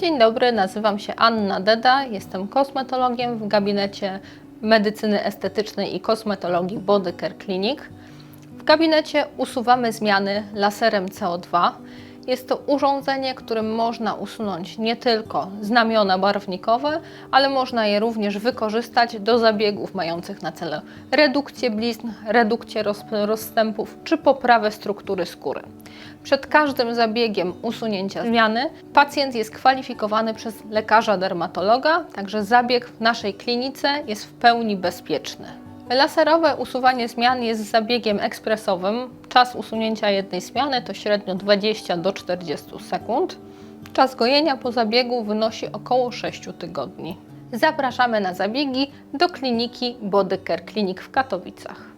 Dzień dobry, nazywam się Anna Deda, jestem kosmetologiem w gabinecie medycyny estetycznej i kosmetologii Body Care Clinic. W gabinecie usuwamy zmiany laserem CO2. Jest to urządzenie, którym można usunąć nie tylko znamiona barwnikowe, ale można je również wykorzystać do zabiegów mających na celu redukcję blizn, redukcję roz- rozstępów czy poprawę struktury skóry. Przed każdym zabiegiem usunięcia zmiany pacjent jest kwalifikowany przez lekarza dermatologa, także zabieg w naszej klinice jest w pełni bezpieczny. Laserowe usuwanie zmian jest zabiegiem ekspresowym. Czas usunięcia jednej zmiany to średnio 20 do 40 sekund. Czas gojenia po zabiegu wynosi około 6 tygodni. Zapraszamy na zabiegi do kliniki Body Care Clinic w Katowicach.